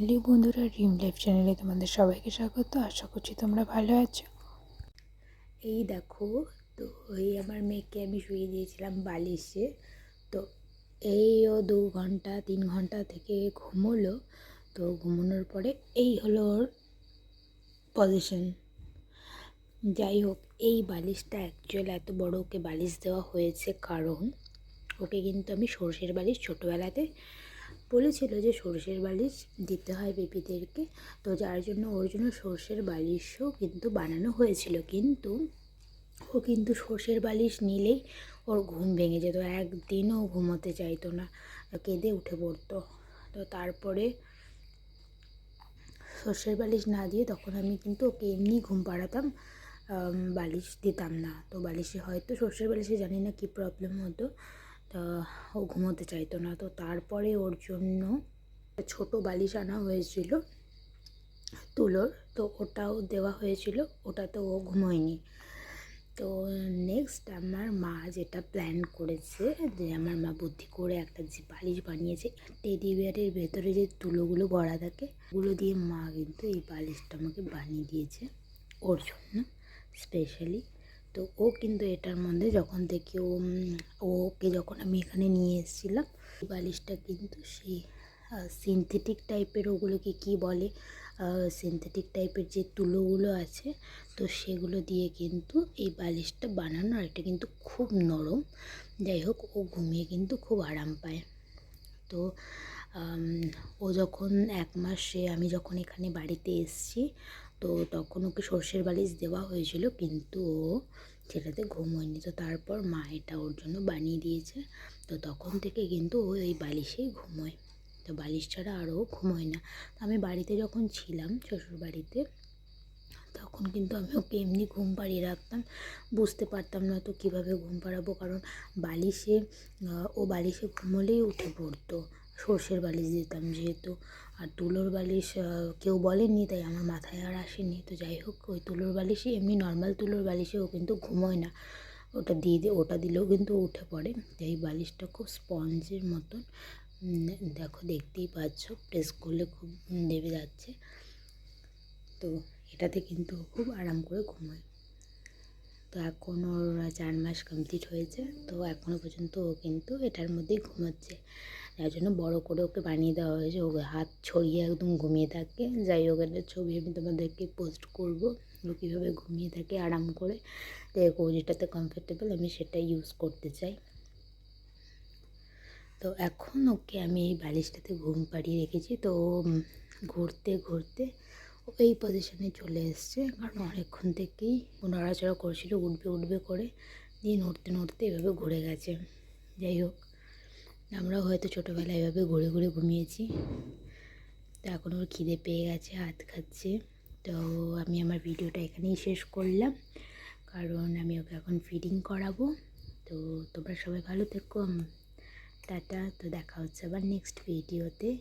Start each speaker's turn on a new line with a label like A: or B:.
A: Hello বন্ধুরা dream life চ্যানেলে তোমাদের সবাইকে স্বাগত। আশা করছি তোমরা ভালো আছো। এই দেখো, তো এই আমার মেয়েকে আমি শুয়ে দিয়েছিলাম বালিশে। তো এই ও দু ঘণ্টা, তিন ঘণ্টা থেকে ঘুমোলো। তো ঘুমানোর পরে এই হলো ওর পজিশন যাই হোক, এই বালিশটা অ্যাকচুয়াল এত বড় ওকে বালিশ দেওয়া হয়েছে কারণ ওকে কিন্তু আমি সর্ষের বালিশ ছোটোবেলাতে বলেছিল যে সর্ষের বালিশ দিতে হয় বেবিদেরকে। তো যার জন্য ওর জন্য সর্ষের বালিশও কিন্তু বানানো হয়েছিল। কিন্তু ও কিন্তু সর্ষের বালিশ নিলেই ওর ঘুম ভেঙে যেত, একদিনও ঘুমোতে চাইতো না, কেঁদে উঠে পড়তো। তো তারপরে সর্ষের বালিশ না দিয়ে তখন আমি কিন্তু ওকে এমনি ঘুম পাড়াতাম বালিশ দিতাম না। তো বালিশে হয়তো সর্ষের বালিশে জানি না কী প্রবলেম হতো। তা ও ঘুমোতে চাইতো না। তো তারপরে ওর জন্য ছোট বালিশ আনা হয়েছিল তুলোর। তো ওটাও দেওয়া হয়েছিল, ওটাতে ও ঘুমোয়নি। তো নেক্সট আমার মা যেটা প্ল্যান করেছে, যে আমার মা বুদ্ধি করে একটা যে বালিশ বানিয়েছে টেডি বিয়ারের ভেতরে যে তুলোগুলো ভরা থাকে, ওগুলো দিয়ে মা কিন্তু এই বালিশটা আমাকে বানিয়ে দিয়েছে ওর জন্য স্পেশালি তো ও কিন্তু এটার মধ্যে যখন থেকে ও ওকে যখন আমি এখানে নিয়ে এসেছিলাম বালিশটা কিন্তু সেই সিনথেটিক টাইপের ওগুলোকে কি বলে সিনথেটিক টাইপের যে তুলোগুলো আছে, তো সেগুলো দিয়ে কিন্তু এই বালিশটা বানানো আর এটা কিন্তু খুব নরম। যাই হোক, ও ঘুমিয়ে কিন্তু খুব আরাম পায়। তো ও যখন এক মাসে আমি যখন এখানে বাড়িতে এসছি তো তখন ওকে সর্ষের বালিশ দেওয়া হয়েছিল, কিন্তু ও সেটাতে ঘুম হয়নি। তো তারপর মা এটা ওর জন্য বানিয়ে দিয়েছে। তো তখন থেকে কিন্তু ও এই বালিশেই ঘুমোয় তো বালিশ ছাড়া আরও ঘুমোয় না। তো আমি বাড়িতে যখন ছিলাম শ্বশুর বাড়িতে তখন কিন্তু আমি ওকে এমনি ঘুম পাড়িয়ে রাখতাম। বুঝতে পারতাম না তো কীভাবে ঘুম পাড়াবো, কারণ বালিশে ও বালিশে ঘুমোলেই উঠে পড়তো। সর্ষের বালিশ দিতাম যেহেতু। আর তুলোর বালিশ কেউ বলেনি তাই আমার মাথায় আর আসেনি। তো যাই হোক, ওই তুলোর বালিশই এমনি নর্মাল তুলোর বালিশে ও কিন্তু ঘুমোয় না। ওটা দিয়ে দিয়ে ওটা দিলেও কিন্তু উঠে পড়ে। এই বালিশটা খুব স্পঞ্জের মতন দেখো দেখতেই পাচ্ছ প্রেস করলে খুব দেবে যাচ্ছে। তো এটাতে কিন্তু খুব আরাম করে ঘুমোয়। তো এখন ওর চার মাস কমপ্লিট হয়েছে, তো এখনও পর্যন্ত ও কিন্তু এটার মধ্যেই ঘুমাচ্ছে। যার জন্য বড়ো করে ওকে বানিয়ে দেওয়া হয়েছে। ওকে হাত ছড়িয়ে একদম ঘুমিয়ে থাকে। যাই হোক, একটা ছবি আমি তোমাদেরকে পোস্ট করব। ও কীভাবে ঘুমিয়ে থাকে আরাম করে। দেখো যেটাতে কমফর্টেবল আমি সেটা ইউজ করতে চাই। তো এখন ওকে আমি এই বালিশটাতে ঘুম পাড়িয়ে রেখেছি। তো ঘুরতে ঘুরতে এই পজিশনে চলে এসছে। কারণ অনেকক্ষণ থেকেই নড়াচড়া করছিল, উঠবে উঠবে করে। দিয়ে নড়তে নড়তে এভাবে ঘুরে গেছে। যাই হোক আমরাও হয়তো ছোটোবেলায় এভাবে ঘুরে ঘুরে ঘুমিয়েছি। তো এখন ওর খিদে পেয়ে গেছে, হাত খাচ্ছে। তো আমি আমার ভিডিওটা এখানেই শেষ করলাম। কারণ আমি ওকে এখন ফিডিং করাবো। তো তোমরা সবাই ভালো থেকো। টাটা। তো দেখা হচ্ছে আবার নেক্সট ভিডিওতে